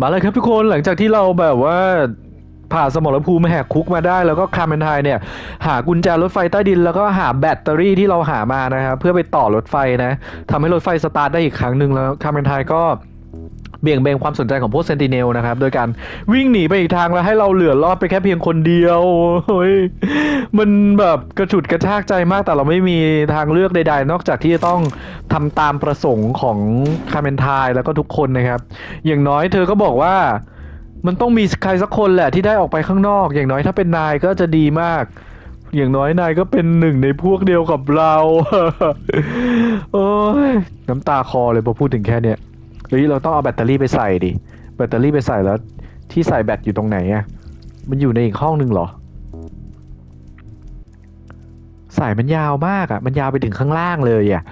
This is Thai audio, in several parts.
มาเลยครับทุกคนหลังจากที่เราแบบว่าผ่าสมรภูมิแหกคุกมาได้ แล้วก็คาร์เมนไทเนี่ย หากุญแจรถไฟใต้ดิน แล้วก็หาแบตเตอรี่ที่เราหามานะครับเพื่อไปต่อรถไฟนะทำให้รถไฟสตาร์ทได้อีกครั้งหนึ่งแล้วคาร์เมนไทก็ เบี่ยงเบนความสนใจของพวกเซนติเนลนะครับโดยการวิ่งหนีไปอีกทางแล้วให้เราเหลือรอดไปแค่เพียงคนเดียวเฮ้ยมันแบบกระฉุดกระชากใจมากแต่เราไม่มีทางเลือกใด ๆ นอกจากที่จะต้องทำตามประสงค์ของคาเมนไทแล้วก็ทุกคนนะครับ อย่างน้อยเธอก็บอกว่ามันต้องมีใครสักคนแหละที่ได้ออกไปข้างนอก อย่างน้อยถ้าเป็นนายก็จะดีมาก อย่างน้อยนายก็เป็นหนึ่งในพวกเดียวกับเรา โอ้ยน้ำตาคอเลยพอพูดถึงแค่เนี้ย ฮ้ยเราต้องเอาแบตเตอรี่ไปใส่ดิ แบตเตอรี่ไปใส่แล้ว ที่ใส่แบตอยู่ตรงไหนอะมันอยู่ในอีกห้องหนึ่งเหรอ สายมันยาวมากอะมันยาวไปถึงข้างล่างเลยอะ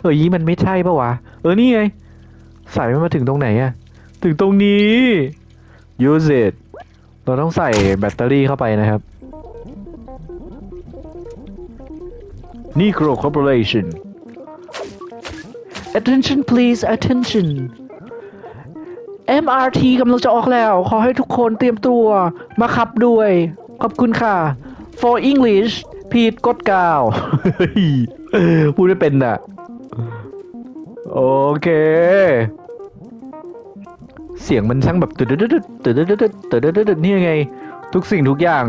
เออยี่มันไม่ใช่ปะวะ เออนี่ไง สายมันมาถึงตรงไหนอะถึงตรงนี้ use it เราต้องใส่แบตเตอรี่เข้าไปนะครับ Negro Corporation attention please attention MRT กำลังจะออกแล้ว ขอให้ทุกคนเตรียมตัวมาขับด้วย ขอบคุณค่ะ for English พีดกดกาวพูดไม่เป็นน่ะ โอเค เสียงมันช่างแบบตึ๊ดตึ๊ดตึ๊ดตึ๊ดตึ๊ดตึ๊ดตึ๊ดตึ๊ดตึ๊ดนี่ยังไง ทุกสิ่งทุกอย่าง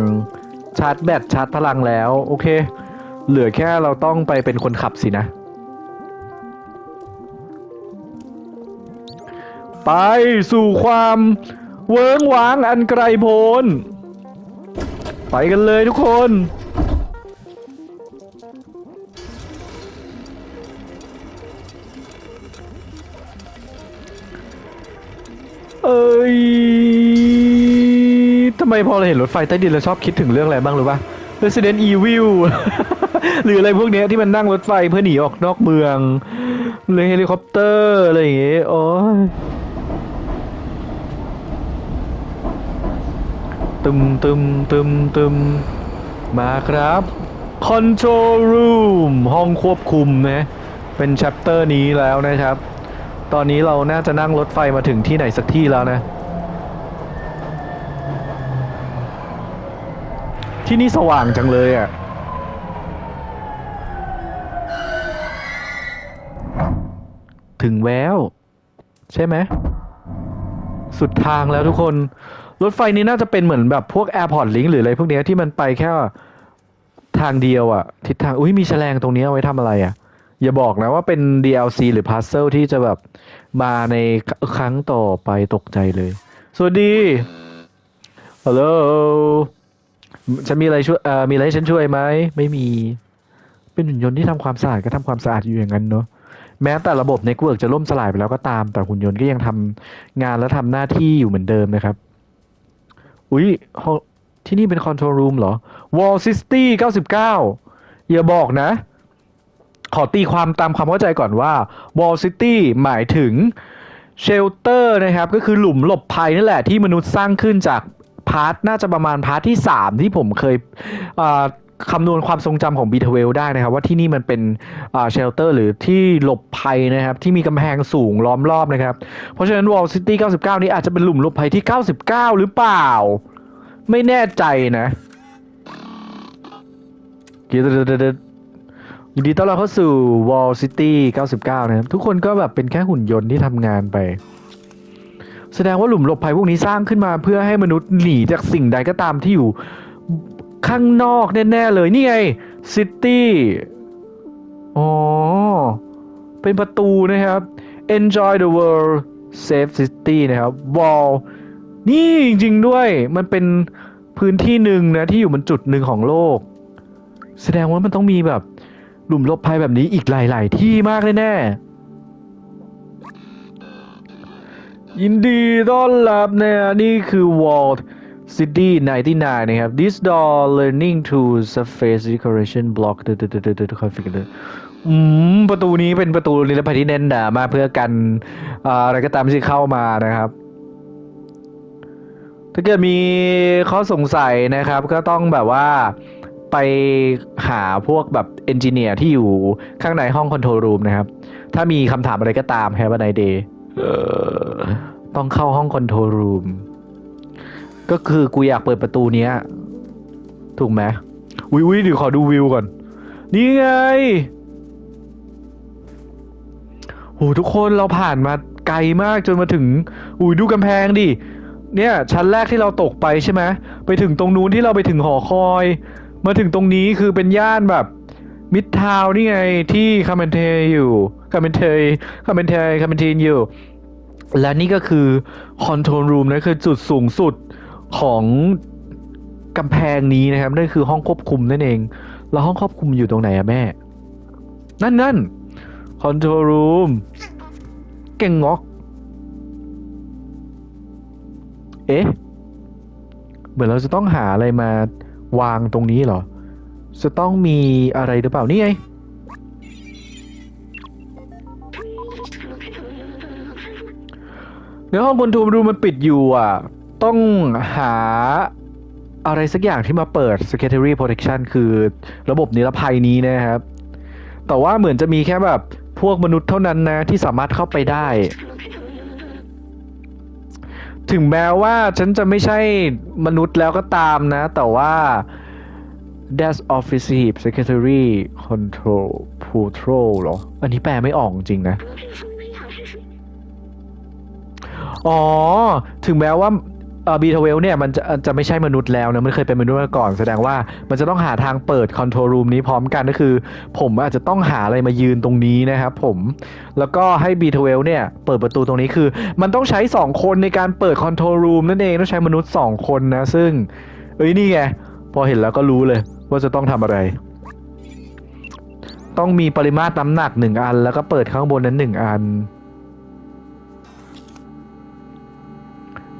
ชาร์จแบตชาร์จพลังแล้ว โอเค เหลือแค่เราต้องไปเป็นคนขับสินะ ไปสู่ความเวิ้งว้างอันไกลโพ้น ไปกันเลยทุกคน เอ้ยทำไมพอเราเห็นรถไฟใต้ดินเราชอบคิดถึงเรื่องอะไรบ้างรู้ปะ Resident Evil หรืออะไรพวกเนี้ยที่มันนั่งรถไฟเพื่อหนีออกนอกเมือง หรือเฮลิคอปเตอร์ อะไรอย่างเงี้ยโอ้ย ตึมตึมตึมตึมมาครับ Control Room ห้องควบคุมนะเป็นแชปเตอร์นี้แล้วนะครับ ตอนนี้เราน่าจะนั่งรถไฟมาถึงที่ไหนสักที่แล้วนะ ที่นี่สว่างจังเลยอะถึงแล้ว ใช่ไหม สุดทางแล้วทุกคน รถไฟนี้น่าจะเป็นเหมือนแบบพวก Airport Link หรืออะไรพวกเนี้ยที่มันไปแค่ทางเดียวอะทิศทางอุ้ยมีแฉลงตรงนี้เอาไว้ทำอะไรอะอย่าบอกนะว่าเป็น DLC หรือ Puzzle ที่จะแบบมาในครั้งต่อไปตกใจเลย สวัสดี ฮัลโหลฉันมีอะไรช่วยเอ่อมีอะไรให้ฉันช่วยไหม ไม่มี เป็นหุ่นยนต์ที่ทำความสะอาดก็ทำความสะอาดอยู่อย่างนั้นเนอะแม้แต่ระบบในกเวิร์กจะล่มสลายไปแล้วก็ตาม แต่หุ่นยนต์ก็ยังทำงานและทำหน้าที่อยู่เหมือนเดิมนะครับ อุ้ยที่นี่เป็นคอนโทรลรูมเหรอ Wall City 99อย่าบอกนะ ขอตีความตามความเข้าใจก่อนว่า Wall City หมายถึงเชลเตอร์นะครับ ก็คือหลุมหลบภัยนั่นแหละที่มนุษย์สร้างขึ้นจากพาร์ทน่าจะประมาณพาร์ทที่ 3 ที่ผมเคย คำนวณความทรงจำของบีเทเวลได้นะครับ ว่าที่นี่มันเป็นเชลเตอร์หรือที่หลบภัยนะครับ ที่มีกำแพงสูงล้อมรอบนะครับ เพราะฉะนั้น Wall City 99 นี้อาจจะเป็นหลุมหลบภัยที่ 99 หรือเปล่า ไม่แน่ใจนะยินดีต้อนรับเข้าสู่ Wall City 99 นะครับ ทุกคนก็แบบเป็นแค่หุ่นยนต์ที่ทำงานไปแสดงว่าหลุมหลบภัยพวกนี้สร้างขึ้นมาเพื่อให้มนุษย์หนีจากสิ่งใดก็ตามที่อยู่ ข้างนอกแน่ๆเลย นี่ไง City อ๋อ เป็นประตูนะครับ Enjoy the world Safe City นะครับ Wall นี่จริงๆด้วยมันเป็นพื้นที่หนึ่งนะที่อยู่บนจุดหนึ่งของโลก แสดงว่ามันต้องมีแบบหลุมลบภัยแบบนี้อีกหลาย ๆ ที่มากแน่ๆยินดีต้อนรับนะนี่คือ Wall City 99 นะครับ This door learning to surface decoration block ตึ๊ดตึ๊ดตึ๊ดตึ๊ด configure อืมประตูนี้เป็นประตูนิรภัยที่แน่นหนามากเพื่อกันอะไรก็ตามที่เข้ามานะครับ ถ้าเกิดมีข้อสงสัยนะครับ ก็ต้องแบบว่าไปหาพวกแบบเอนจิเนียร์ที่อยู่ข้างในห้องคอนโทรลรูมนะครับ ถ้ามีคำถามอะไรก็ตาม Have a nice day เออต้องเข้าห้องคอนโทรลรูม ก็คือกูอยากเปิดประตูเนี้ย ถูกไหมวิววิเดี๋ยวขอดูวิวก่อน นี่ไงโหทุกคนเราผ่านมาไกลมากจนมาถึงอุ้ยดูกำแพงดิเนี่ยชั้นแรกที่เราตกไปใช่ไหมไปถึงตรงนู้นที่เราไปถึงหอคอย มาถึงตรงนี้คือเป็นย่านแบบมิดทาวนี่ไงที่คาเมนเทอยู่คาเมนเทคาเมนเทคาเมนเทนอยู่ และนี่ก็คือคอนโทรลรูมนะคือจุดสูงสุด ของกำแพงนี้นะครับนั่นคือห้องควบคุมนั่นเอง แล้วห้องควบคุมอยู่ตรงไหนอะแม่ นั่นนั่นคอนโทรลรูมเก่งงอก เอ๊ะ เหมือนเราจะต้องหาอะไรมาวางตรงนี้เหรอ จะต้องมีอะไรหรือเปล่านี่ไงในห้องคอนโทรลรูมมันปิดอยู่อะ ต้องหาอะไรสักอย่างที่มาเปิด secretary protection คือระบบนิรภัยนี้นะครับ แต่ว่าเหมือนจะมีแค่แบบพวกมนุษย์เท่านั้นนะที่สามารถเข้าไปได้ ถึงแม้ว่าฉันจะไม่ใช่มนุษย์แล้วก็ตามนะ แต่ว่า Desk Officer Secretary Control Patrol หรอ อันนี้แปลไม่ออกจริงนะ อ๋อ ถึงแม้ว่า บีทเวลเนี่ยมันจะจะไม่ใช่มนุษย์แล้วนะมันเคยเป็นมนุษย์มาก่อน แสดงว่ามันจะต้องหาทางเปิดคอนโทรลรูมนี้พร้อมกันก็คือ ผมอาจจะต้องหาอะไรมายืนตรงนี้นะครับผมแล้วก็ให้บีทเวลเนี่ยเปิดประตูตรงนี้คือ มันต้องใช้ 2 คนในการเปิดคอนโทรลรูมนั่นเองต้องใช้มนุษย์ 2 คนนะ ซึ่งเอ้ยนี่ไงพอเห็นแล้วก็รู้เลยว่าจะต้องทำอะไร ต้องมีปริมาตรน้ำหนักหนึ่งอัน แล้วก็เปิดข้างบนนั้นหนึ่งอัน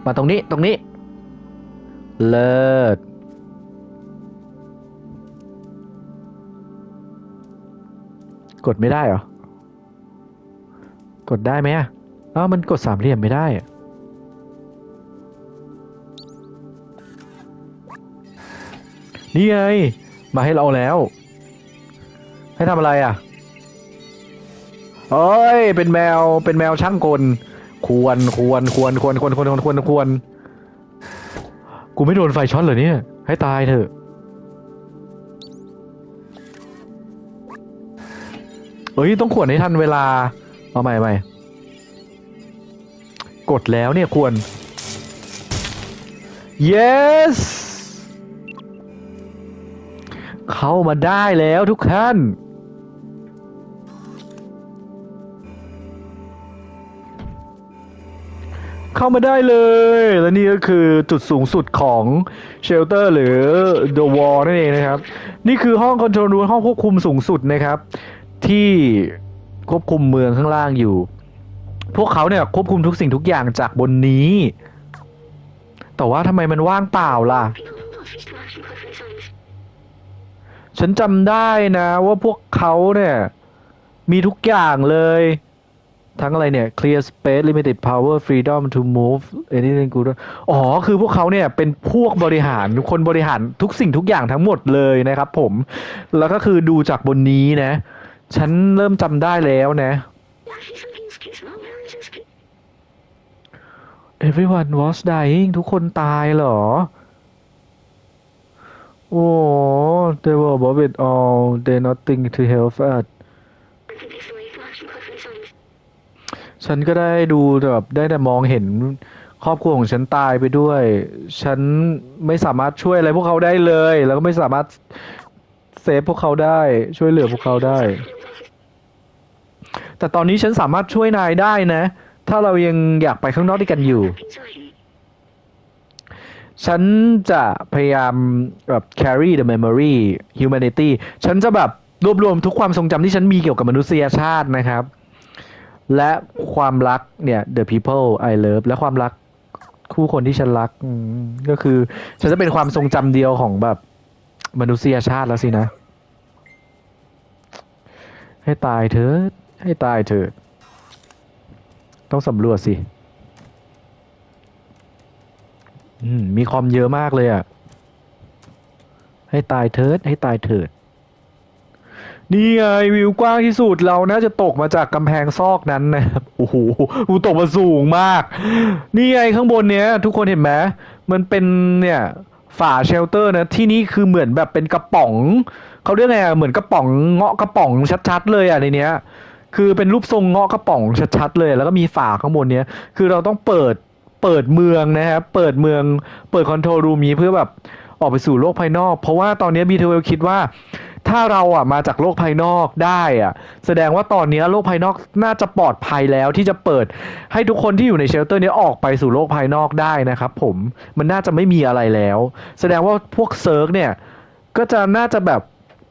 มาตรงนี้ตรงนี้ เลิศกดไม่ได้เหรอ กดได้ไหมอะอ้าวมันกดสามเหลี่ยมไม่ได้อะนี่ไง มาให้เราแล้ว ให้ทำอะไรอะเอ้ย เป็นแมว เป็นแมวช่างกล ควรควรควรควรควรควรควรควรควรกูไม่โดนไฟช็อตเหรอเนี่ย ให้ตายเถอะ เอ้ยต้องขวนให้ทันเวลา เอาใหม่ใหม่กดแล้วเนี่ยควร yes เข้ามาได้แล้วทุกท่าน เข้ามาได้เลย และนี่ก็คือจุดสูงสุดของเชลเตอร์หรือ The Wall นั่นเองนะครับ นี่คือห้องคอนโทรลรูมห้องควบคุมสูงสุดนะครับ ที่ควบคุมเมืองข้างล่างอยู่ พวกเขาเนี่ยควบคุมทุกสิ่งทุกอย่างจากบนนี้ แต่ว่าทำไมมันว่างเปล่าล่ะ ฉันจำได้นะว่าพวกเขาเนี่ย มีทุกอย่างเลย ทั้งอะไรเนี่ย clear space limited power freedom to move anything good อ๋อ คือพวกเขาเนี่ยเป็นพวกบริหารคนบริหารทุกสิ่งทุกอย่างทั้งหมดเลยนะครับผม แล้วก็คือดูจากบนนี้นะ ฉันเริ่มจำได้แล้วนะ everyone was dying ทุกคนตายเหรอ โอ้ they were above it all they nothing to help us ฉันก็ได้ดูแบบได้แต่มองเห็นครอบครัวของฉันตายไปด้วย ฉันไม่สามารถช่วยอะไรพวกเขาได้เลย แล้วก็ไม่สามารถเซฟพวกเขาได้ ช่วยเหลือพวกเขาได้ แต่ตอนนี้ฉันสามารถช่วยนายได้นะ ถ้าเรายังอยากไปข้างนอกด้วยกันอยู่ ฉันจะพยายามแบบ carry the memory humanity ฉันจะแบบรวบรวมทุกความทรงจำที่ฉันมีเกี่ยวกับมนุษยชาตินะครับ และความรักเนี่ย the people I love และความรักคู่คนที่ฉันรักก็คือ ฉันจะเป็นความทรงจำเดียวของแบบมนุษยชาติแล้วสินะ ให้ตายเถิดให้ตายเถิดต้องสำรวจสิมีคอมเยอะมากเลยอะ ให้ตายเถิด ให้ตายเถิด นี่ไงวิวกว้างที่สุดเราน่าจะตกมาจากกำแพงซอกนั้นนะครับโอ้โหกูตกมาสูงมาก นี่ไงข้างบนเนี้ย ทุกคนเห็นไหมมันเป็นเนี่ยฝาเชลเตอร์นะที่นี่คือเหมือนแบบเป็นกระป๋องเขาเรียกไงอะเหมือนกระป๋องเงาะกระป๋องชัดๆเลยอะในเนี้ย คือเป็นรูปทรงเงาะกระป๋องชัดๆเลย แล้วก็มีฝาข้างบนเนี้ย คือเราต้องเปิดเปิดเมืองนะครับเปิดเมืองเปิดคอนโทรลรูมนี้เพื่อแบบออกไปสู่โลกภายนอก เพราะว่าตอนนี้บีเทเวลคิดว่า ถ้าเราอะมาจากโลกภายนอกได้อะ แสดงว่าตอนนี้โลกภายนอกน่าจะปลอดภัยแล้วที่จะเปิดให้ทุกคนที่อยู่ในเชลเตอร์นี้ออกไปสู่โลกภายนอกได้นะครับผมมันน่าจะไม่มีอะไรแล้ว แสดงว่าพวกเซิร์กเนี่ยก็จะน่าจะแบบ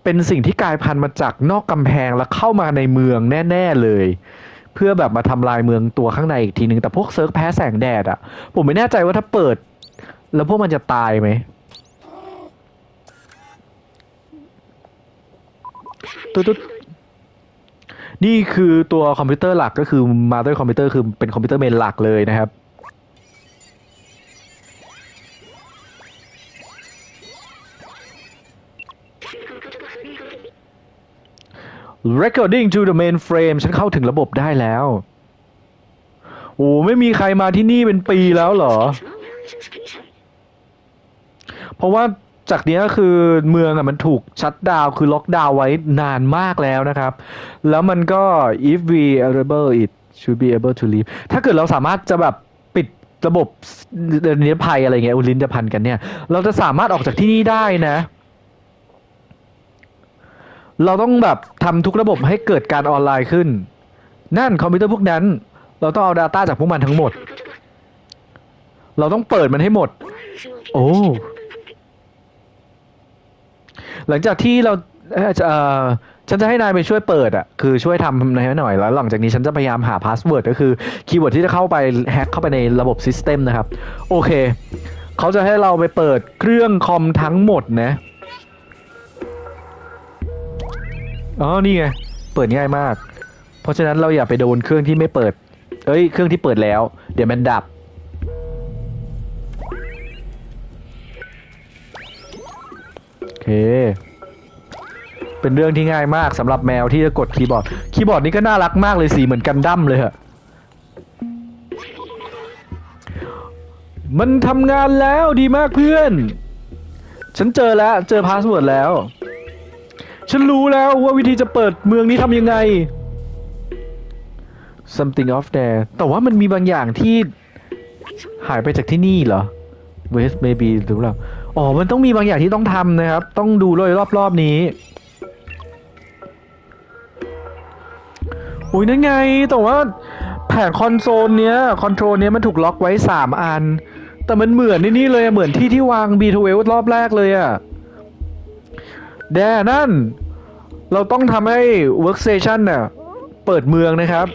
เป็นสิ่งที่กลายพันธุ์มาจากนอกกำแพงแล้วเข้ามาในเมืองแน่ ๆเลย เพื่อแบบมาทำลายเมืองตัวข้างในอีกทีนึงแต่พวกเซิร์กแพ้แสงแดดอะ ผมไม่แน่ใจว่าถ้าเปิด แล้วพวกมันจะตายไหม ตุ๊ดตุ๊ดนี่คือตัวคอมพิวเตอร์หลักก็คือมาด้วยคอมพิวเตอร์คือเป็นคอมพิวเตอร์เมนหลักเลยนะครับ recording to the mainframe ฉันเข้าถึงระบบได้แล้ว โอ้ไม่มีใครมาที่นี่เป็นปีแล้วเหรอ เพราะว่า จากนี้ยคือเมืองอะมันถูกชัดดาวคือล็อกดาวไว้นานมากแล้วนะครับ แล้วมันก็ if we are able it should be able to leave ถ้าเกิดเราสามารถจะแบบปิดระบบเนิรภัยอะไรเงี้ยอุลินจะพันกันเนี่ย เราจะสามารถออกจากที่นี่ได้นะ เราต้องแบบทำทุกระบบให้เกิดการออนไลน์ขึ้น นั่นคอมพิวเตอร์พวกนั้น เราต้องเอา Data จากพวกมันทั้งหมด เราต้องเปิดมันให้หมด โอ้ หลังจากที่เราเอ่อฉันจะให้นายไปช่วยเปิดอะคือช่วยทำให้หน่อยแล้ว หลังจากนี้ฉันจะพยายามหาพาสเวิร์ดก็คือคีย์เวิร์ดที่จะเข้าไปแฮ็กเข้าไปในระบบซิสเต็มนะครับ โอเค เขาจะให้เราไปเปิดเครื่องคอมทั้งหมดนะอ๋อนี่ไงเปิดง่ายมาก เพราะฉะนั้นเราอย่าไปโดนเครื่องที่ไม่เปิด เอ้ย เครื่องที่เปิดแล้ว เดี๋ยวมันดับ เคเป็นเรื่องที่ง่ายมากสำหรับแมวที่จะกดคีย์บอร์ด คีย์บอร์ดนี้ก็น่ารักมากเลยสีเหมือนกันดั้มเลยอะมันทำงานแล้วดีมากเพื่อน ฉันเจอแล้วเจอพาสเวิร์ดแล้ว ฉันรู้แล้วว่าวิธีจะเปิดเมืองนี้ทำยังไง something off there แต่ว่ามันมีบางอย่างที่หายไปจากที่นี่เหรอ west maybe หรือเปล่า อ๋อ มันต้องมีบางอย่างที่ต้องทำนะครับ ต้องดูโดยรอบๆนี้อุ้ยนั่นไง แต่ว่าแผงคอนโซลเนี้ยคอนโทรลเนี้ยมันถูกล็อกไว้สามอัน แต่มันเหมือนในนี่เลยเหมือนที่ที่วาง B12 รอบแรกเลยอะแดนั่น เราต้องทำให้ workstation น่ะเปิดเมืองนะครับ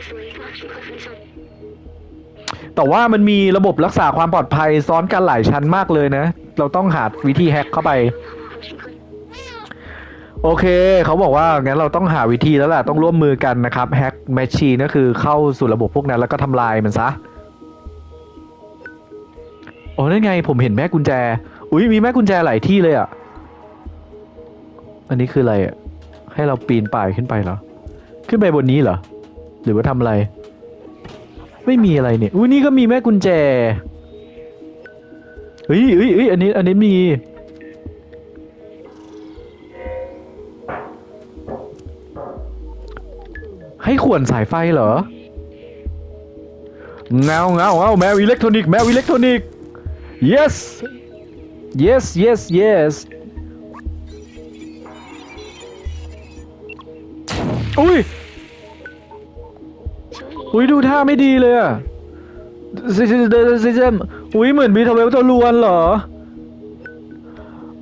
แต่ว่ามันมีระบบรักษาความปลอดภัยซ้อนกันหลายชั้นมากเลยนะ เราต้องหาวิธีแฮ็กเข้าไป โอเค เขาบอกว่างั้นเราต้องหาวิธีแล้วแหละต้องร่วมมือกันนะครับแฮ็กแมชชีนก็คือเข้าสู่ระบบพวกนั้นแล้วก็ทำลายมันซะโอ้นั่นไงผมเห็นแม่กุญแจ อุ้ยมีแม่กุญแจหลายที่เลยอะ อันนี้คืออะไรอะ ให้เราปีนป่ายขึ้นไปเหรอ ขึ้นไปบนนี้เหรอ หรือว่าทำอะไร ไม่มีอะไรเนี่ย อุ้ยนี่ก็มีแม่กุญแจ เฮ้ยเฮ้ยเฮ้ยอันนี้ อันนี้มี ให้ขวนสายไฟเหรอ เงาเงาเงาแมวอิเล็กทรอนิก แมวอิเล็กทรอนิก yes yes yes yes อุ้ย อุ้ยดูท่าไม่ดีเลยอะ ซิซิซิซิมอุ้ยเหมือนบีทเวลตัวลวนเหรอ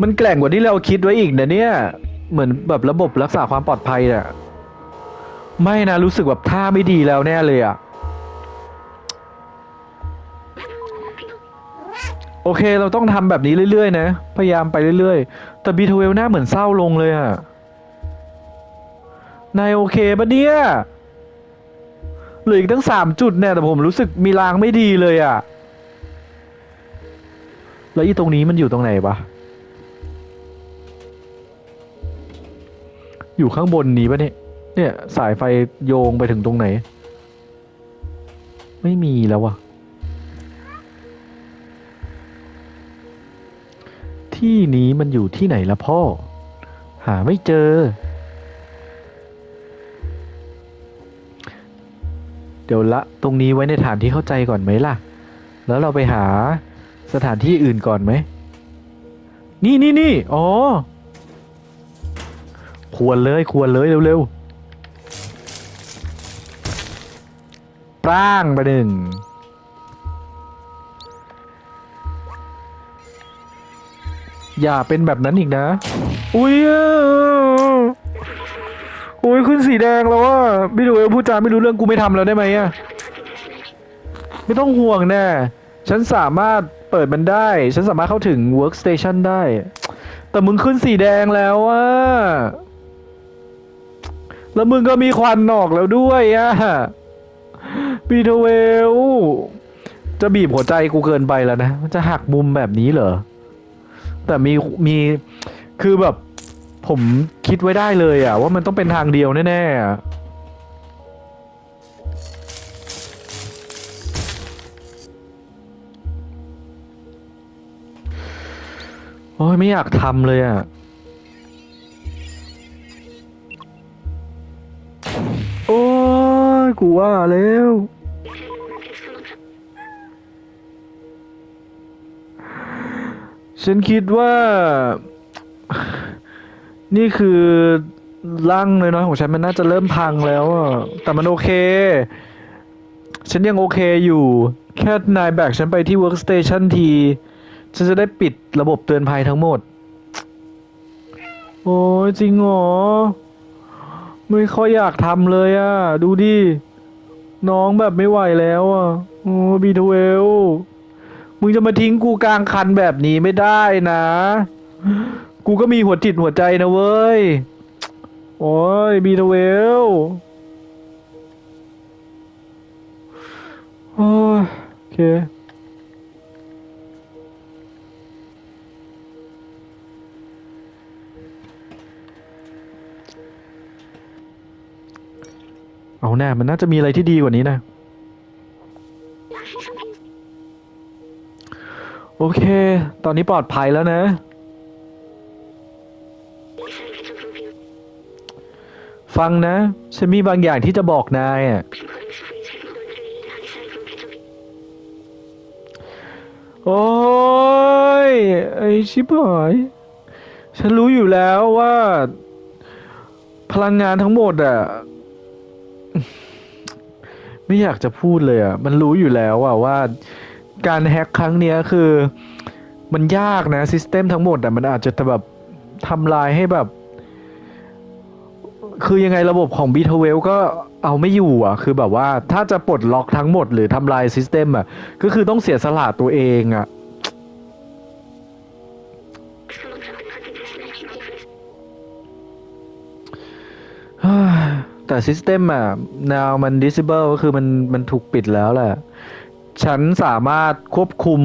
มันแกล่งกว่าที่เราคิดไว้อีกนะเนี่ย เหมือนแบบระบบรักษาความปลอดภัยอะไม่นะ รู้สึกแบบท่าไม่ดีแล้วแน่เลยอะโอเค เราต้องทำแบบนี้เรื่อยๆนะ พยายามไปเรื่อยๆ แต่บีทเวลหน้าเหมือนเศร้าลงเลยอะนายโอเคปะเนี่ย เหลืออีกตั้งสามจุดเนี่ยแต่ผมรู้สึกมีรางไม่ดีเลยอะแล้วอีตรงนี้มันอยู่ตรงไหนปะอยู่ข้างบนนี้ปะเนี่ยเนี่ย สายไฟโยงไปถึงตรงไหน ไม่มีแล้ววะที่นี้มันอยู่ที่ไหนละพ่อ หาไม่เจอ เดี๋ยวละตรงนี้ไว้ในฐานที่เข้าใจก่อนไหมล่ะ แล้วเราไปหาสถานที่อื่นก่อนไหม นี่นี่นี่อ๋อ ควรเลยควรเลยเร็วๆปร่างไปหนึ่งอย่าเป็นแบบนั้นอีกนะ อุ้ย ยขึ้นสีแดงแล้วว่าพี่ดูเอลพูดจาไม่รู้เรื่องกูไม่ทำแล้วได้ไหมอะไม่ต้องห่วงแน่ฉันสามารถเปิดมันได้ ฉันสามารถเข้าถึง workstation ได้ แต่มึงขึ้นสีแดงแล้วอะแล้วมึงก็มีควันออกแล้วด้วยอะปีเทเวล จะบีบหัวใจกูเกินไปแล้วนะมันจะหักมุมแบบนี้เหรอ แต่มีมีคือแบบ ผมคิดไว้ได้เลยอะว่ามันต้องเป็นทางเดียวแน่ๆอะโอ้ยไม่อยากทำเลยอะโอ้ยกูว่าแล้ว ฉันคิดว่า นี่คือร่างน้อยๆของฉันมันน่าจะเริ่มพังแล้วอะแต่มันโอเค ฉันยังโอเคอยู่ แค่นายแบกฉันไปที่ workstation ที ฉันจะได้ปิดระบบเตือนภัยทั้งหมด โอ้ยจริงเหรอ ไม่ค่อยอยากทำเลยอะดูดิ น้องแบบไม่ไหวแล้วอะโอ้บีทเวลมึงจะมาทิ้งกูกลางคันแบบนี้ไม่ได้นะ กูก็มีหัวจิตหัวใจนะเว้ย โอ้ยบีทเวลโอ้ยโอเคเอาแน่มันน่าจะมีอะไรที่ดีกว่านี้นะ โอเค ตอนนี้ปลอดภัยแล้วนะ ฟังนะ ฉันมีบางอย่างที่จะบอกนายอะ โอ้ย ไอชิบหาย ฉันรู้อยู่แล้วว่า พลังงานทั้งหมดอะ ไม่อยากจะพูดเลยอะ มันรู้อยู่แล้วอะว่า การแฮ็กครั้งเนี้ยคือ มันยากนะซิสเต็มทั้งหมดอะ มันอาจจะแบบทำลายให้แบบ คือยังไงระบบของ b ีทเวลก็เอาไม่อยู่อะ คือแบบว่าถ้าจะปลดล็อกทั้งหมดหรือทำลายซิสเต็มอะ ก็คือต้องเสียสละตัวเองอะ แต่ซิสเต็มอะ now มัน disable ก็คือมันมันถูกปิดแล้วแหละ ฉันสามารถควบคุม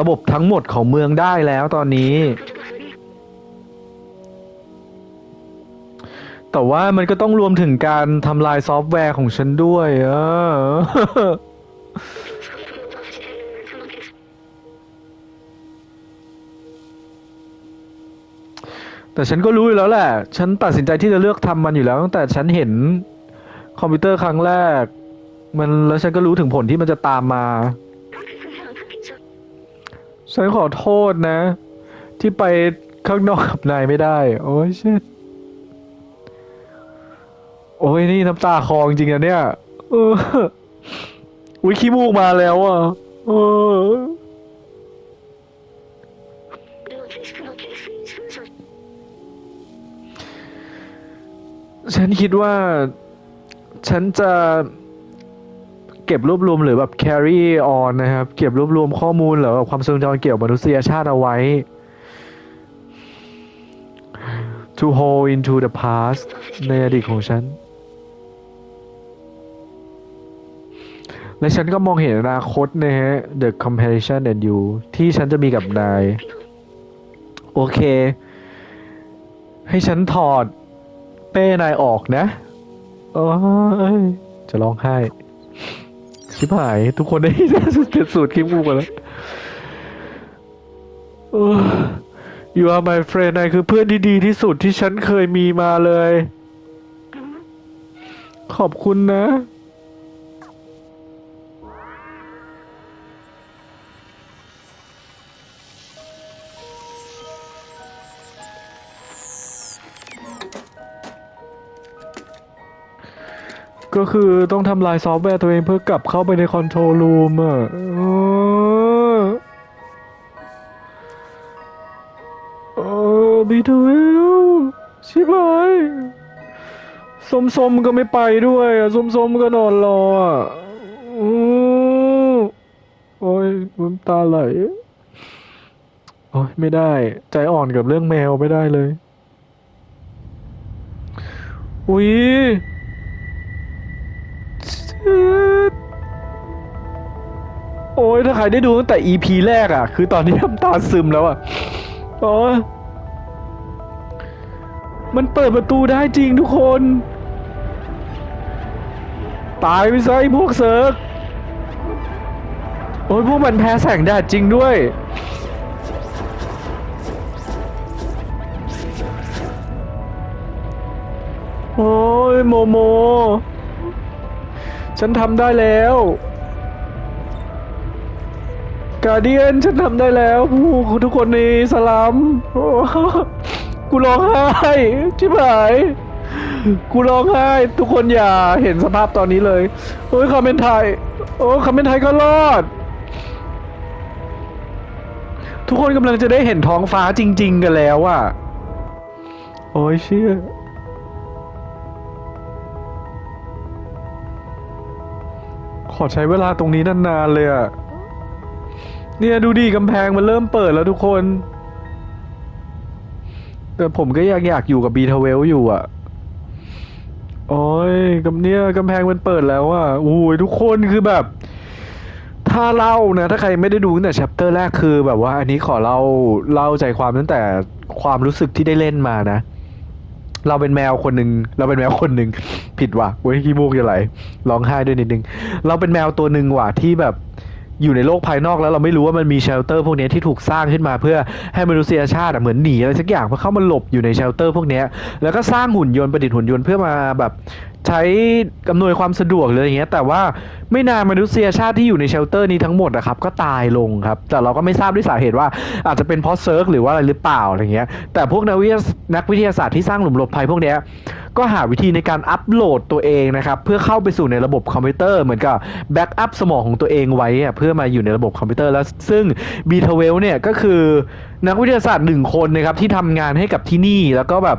ระบบทั้งหมดของเมืองได้แล้วตอนนี้ แต่ว่ามันก็ต้องรวมถึงการทำลายซอฟต์แวร์ของฉันด้วยเออ แต่ฉันก็รู้อยู่แล้วแหละ ฉันตัดสินใจที่จะเลือกทำมันอยู่แล้วตั้งแต่ฉันเห็นคอมพิวเตอร์ครั้งแรก มันแล้วฉันก็รู้ถึงผลที่มันจะตามมา ฉันขอโทษนะ ที่ไปข้างนอกกับนายไม่ได้ โอ้ยเชิด โอ้ยนี่น้ำตาคลอจริงอะเนี่ยเอออุ้ยขี้มูกมาแล้วอะเออฉันคิดว่า ฉันจะเก็บรวบรวมหรือแบบ carry on นะครับ เก็บรวบรวมข้อมูลหรือแบบความทรงจำเกี่ยวกับมนุษยชาติเอาไว้ to hold into the past ในอดีตของฉัน และฉันก็มองเห็นอนาคตนะฮะ the comparison and you ที่ฉันจะมีกับนาย โอเค ให้ฉันถอดเป้นายออกนะโอ้ยจะร้องไห้ ชิบหาย ทุกคนได้เป็นสูตรคลิปกูกันแล้ว You are my friend นายคือเพื่อนที่ดีที่สุดที่ฉันเคยมีมาเลย ขอบคุณนะ ก็คือต้องทำลายซอฟต์แวร์ตัวเองเพื่อกลับเข้าไปในคอนโทรลรูมอะเออเออบีทูเอลชิบหายส้มๆก็ไม่ไปด้วยอะส้มๆก็นอนรออะอือโอ้ยน้ำตาไหลโอ้ยไม่ได้ ใจอ่อนกับเรื่องแมวไม่ได้เลย อุ๊ย โอ้ยถ้าใครได้ดูตั้งแต่ EP แรกอะคือตอนนี้น้ำตาซึมแล้วอะโอ้ยมันเปิดประตูได้จริงทุกคน ตายไปซะไอ้พวกเซิร์กโอ้ยพวกมันแพ้แสงแดดจริงด้วย โอ้ยโมโม ฉันทำได้แล้ว กาเดียนฉันทำได้แล้วผู้ทุกคนในสลัมกูร้องไห้ชิบหายกูร้องไห้ ทุกคนอย่าเห็นสภาพตอนนี้เลยโอ้ยคอมเมนต์ไทยโอ้คอมเมนต์ไทยก็รอด ทุกคนกำลังจะได้เห็นท้องฟ้าจริง ๆ กันแล้วอะโอ้ยเชื่อขอใช้เวลาตรงนี้นานๆเลยอะ เนี่ยดูดิกำแพงมันเริ่มเปิดแล้วทุกคน แต่ผมก็ยากอยากอยู่กับบีทเวลอยู่อะ โอ้ยกำเนี่ยกำแพงมันเปิดแล้วอะโอ้ยทุกคนคือแบบ ถ้าเล่านะ ถ้าใครไม่ได้ดูตั้งแต่ chapter แรกคือแบบว่า อันนี้ขอเล่าเล่าใจความตั้งแต่ความรู้สึกที่ได้เล่นมานะเราเป็นแมวคนหนึ่งเราเป็นแมวคนหนึ่งผิดว่ะเว้ยขี้มูกจะไหลร้องไห้ด้วยนิดนึง เราเป็นแมวตัวหนึ่งว่ะที่แบบ อยู่ในโลกภายนอกแล้วเราไม่รู้ว่ามันมีเชลเตอร์พวกนี้ที่ถูกสร้างขึ้นมาเพื่อให้มนุษยชาติเหมือนหนีอะไรสักอย่างเพื่อเข้ามาหลบอยู่ในเชลเตอร์พวกนี้แล้วก็สร้างหุ่นยนต์ประดิษฐ์หุ่นยนต์เพื่อมาแบบ ใช้อำนวยความสะดวกเลยอย่างเงี้ย แต่ว่าไม่นานมนุษยชาติที่อยู่ในเชลเตอร์นี้ทั้งหมดอะครับก็ตายลงครับ แต่เราก็ไม่ทราบด้วยสาเหตุว่าอาจจะเป็นเพราะเซิร์กหรือว่าอะไรหรือเปล่าอะไรเงี้ย แต่พวกนักวิทยานักวิทยาศาสตร์ที่สร้างหลุมหลบภัยพวกเนี้ยก็หาวิธีในการอัปโหลดตัวเองนะครับ เพื่อเข้าไปสู่ในระบบคอมพิวเตอร์เหมือนกับแบ็กอัพสมองของตัวเองไว้เพื่อมาอยู่ในระบบคอมพิวเตอร์แล้วซึ่งบีทเวลเนี่ยก็คือนักวิทยาศาสตร์หนึ่งคนนะครับที่ทำงานให้กับที่นี่แล้วก็แบบ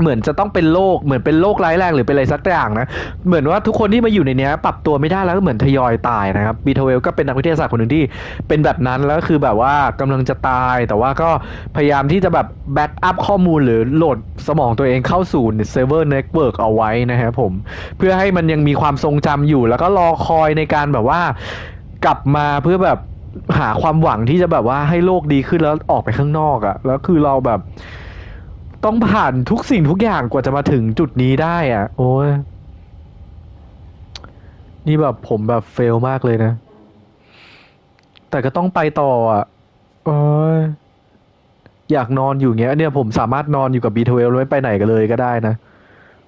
เหมือนจะต้องเป็นโรคเหมือนเป็นโรคร้ายแรงหรือเป็นอะไรสักอย่างนะเหมือนว่าทุกคนที่มาอยู่ในเนี้ยปรับตัวไม่ได้แล้วก็เหมือนทยอยตายนะครับบีทเวลก็เป็นนักวิทยาศาสตร์คนหนึ่งที่เป็นแบบนั้นแล้วก็คือแบบว่ากำลังจะตาย แต่ว่าก็พยายามที่จะแบบแบ็กอัพข้อมูลหรือโหลดสมองตัวเองเข้าสู่เซิร์ฟเวอร์เน็ตเวิร์กเอาไว้นะครับผมเพื่อให้มันยังมีความทรงจำอยู่ แล้วก็รอคอยในการแบบว่ากลับมาเพื่อแบบหาความหวังที่จะแบบว่าให้โลกดีขึ้นแล้วออกไปข้างนอกอะแล้วคือเราแบบ ต้องผ่านทุกสิ่งทุกอย่างกว่าจะมาถึงจุดนี้ได้อะโอ้ยนี่แบบผมแบบเฟลมากเลยนะ แต่ก็ต้องไปต่ออะโอ้ยอยากนอนอยู่เงี้ย เนี่ยผมสามารถนอนอยู่กับบีทเวลไม่ไปไหนกันเลยก็ได้นะ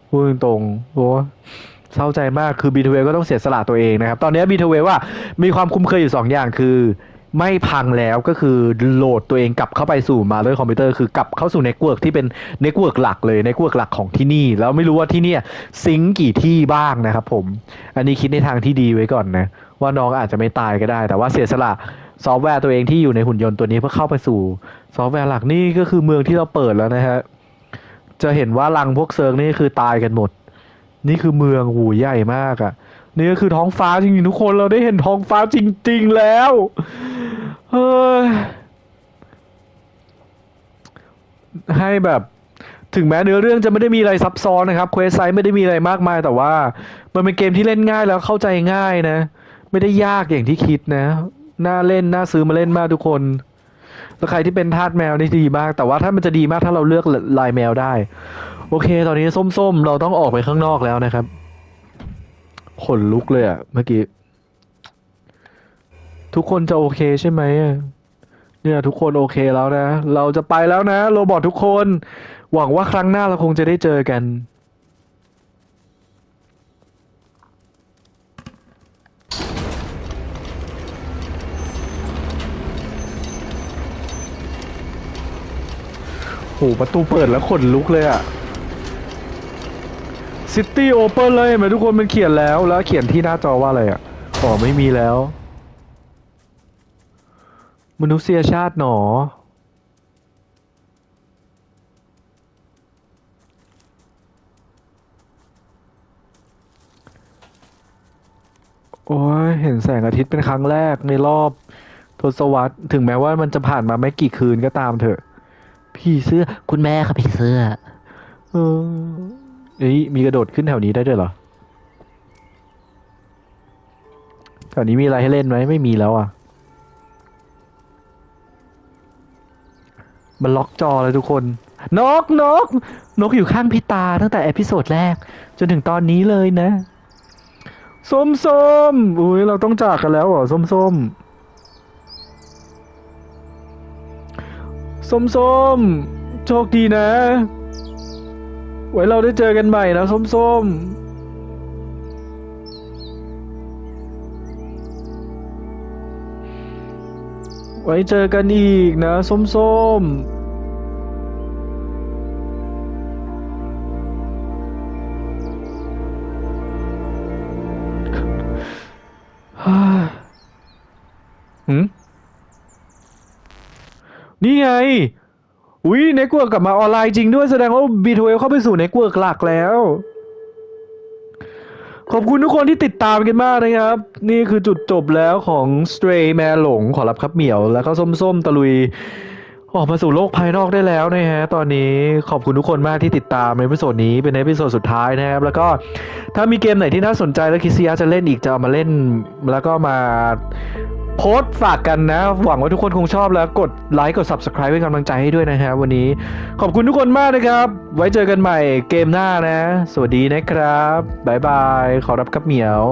พูดตรงโอ้เศร้าใจมากคือบีทเวลก็ต้องเสียสละตัวเองนะครับ ตอนนี้บีทเวลว่ามีความคุ้มเคยอยู่สองอย่างคือ ไม่พังแล้วก็คือโหลดตัวเองกลับเข้าไปสู่มาเลยคอมพิวเตอร์คือกลับเข้าสู่เน็ตเวิร์กที่เป็นเน็ตเวิร์กหลักเลยเน็ตเวิร์กหลักของที่นี่ แล้วไม่รู้ว่าที่เนี่ยซิงกี่ที่บ้างนะครับผม อันนี้คิดในทางที่ดีไว้ก่อนนะ ว่าน้องอาจจะไม่ตายก็ได้ แต่ว่าเสียสละซอฟต์แวร์ตัวเองที่อยู่ในหุ่นยนต์ตัวนี้เพื่อเข้าไปสู่ซอฟต์แวร์หลักนี่ก็คือเมืองที่เราเปิดแล้วนะฮะจะเห็นว่ารังพวกเซิร์กนี่คือตายกันหมด นี่คือเมืองหูใหญ่มากอะ่ะ นี่ก็คือท้องฟ้าจริงๆทุกคนเราได้เห็นท้องฟ้าจริง ๆแล้วเฮ้ยให้แบบถึงแม้เนื้อเรื่องจะไม่ได้มีอะไรซับซ้อนนะครับเควสไซต์ไม่ได้มีอะไรมากมายแต่ว่า มันเป็นเกมที่เล่นง่ายแล้วเข้าใจง่ายนะ ไม่ได้ยากอย่างที่คิดนะ น่าเล่น น่าซื้อมาเล่นมากทุกคน แล้วใครที่เป็นทาสแมวนี่ดีมาก แต่ว่าถ้ามันจะดีมากถ้าเราเลือกลายแมวได้ โอเค ตอนนี้ส้มๆ เราต้องออกไปข้างนอกแล้วนะครับ ขนลุกเลยอะเมื่อกี้ ทุกคนจะโอเคใช่ไหมอะเนี่ย ทุกคนโอเคแล้วนะ เราจะไปแล้วนะ โรบอททุกคน หวังว่าครั้งหน้าเราคงจะได้เจอกัน โหประตูเปิดแล้วขนลุกเลยอะ ซิตี้โอเปิลเลยเห็นไหมทุกคนมันเขียนแล้ว แล้วเขียนที่หน้าจอว่าอะไรอะอ๋อไม่มีแล้ว มนุษยชาติหนอ โอ้ยเห็นแสงอาทิตย์เป็นครั้งแรกในรอบทศวรรษถึงแม้ว่ามันจะผ่านมาไม่กี่คืนก็ตามเถอะ พี่เสื้อคุณแม่ครับพี่เสื้อเออ เอ้ยมีกระโดดขึ้นแถวนี้ได้ด้วยเหรอแถวนี้มีอะไรให้เล่นไหมไม่มีแล้วอะ มันล็อกจอเลยทุกคน นกนก นกอยู่ข้างพี่ตาตั้งแต่เอพิโซดแรก จนถึงตอนนี้เลยนะ ส้มส้มอุ้ยเราต้องจากกันแล้วเหรอส้มส้มส้มส้มโชคดีนะ ไว้เราได้เจอกันใหม่นะส้มส้มไว้เจอกันอีกนะ ส้มส้มฮ่าหืมนี่ไง อุ้ยเน็ตเวิร์กกลับมาออนไลน์จริงด้วยแสดงว่า B2L เข้าไปสู่เน็ตเวิร์กหลักแล้ว ขอบคุณทุกคนที่ติดตามกันมากนะครับ นี่คือจุดจบแล้วของ Stray แมหลงขอรับครับเหมียว แล้วก็ส้มๆ ตะลุย ออกมาสู่โลกภายนอกได้แล้วนะฮะ ตอนนี้ขอบคุณทุกคนมากที่ติดตามในพิโซดนี้เป็นเอพิโซดสุดท้ายนะครับ แล้วก็ถ้ามีเกมไหนที่น่าสนใจแล้วคิซียาจะเล่นอีกจะเอามาเล่น แล้วก็มา โพสต์ฝากกันนะ หวังว่าทุกคนคงชอบแล้วกดไลค์กด subscribe เป็นกำลังใจให้ด้วยนะฮะวันนี้ขอบคุณทุกคนมากนะครับ ไว้เจอกันใหม่เกมหน้านะ สวัสดีนะครับ บ๊ายบาย ขอรับครับเหมียว